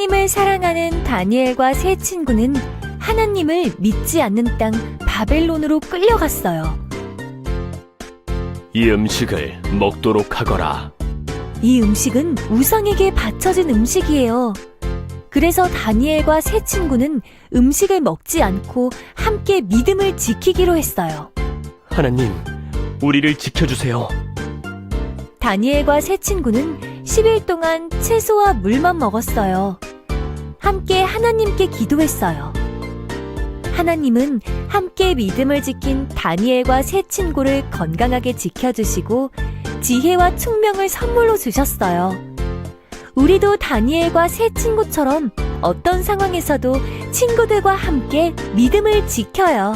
하나님을 사랑하는 다니엘과 세 친구는 하나님을 믿지 않는 땅 바벨론으로 끌려갔어요. 이 음식을 먹도록 하거라. 이 음식은 우상에게 바쳐진 음식이에요. 그래서 다니엘과 세 친구는 음식을 먹지 않고 함께 믿음을 지키기로 했어요. 하나님, 우리를 지켜주세요. 다니엘과 세 친구는 10일 동안 채소와 물만 먹었어요. 함께 하나님께 기도했어요. 하나님은 함께 믿음을 지킨 다니엘과 세 친구를 건강하게 지켜주시고 지혜와 총명을 선물로 주셨어요. 우리도 다니엘과 세 친구처럼 어떤 상황에서도 친구들과 함께 믿음을 지켜요.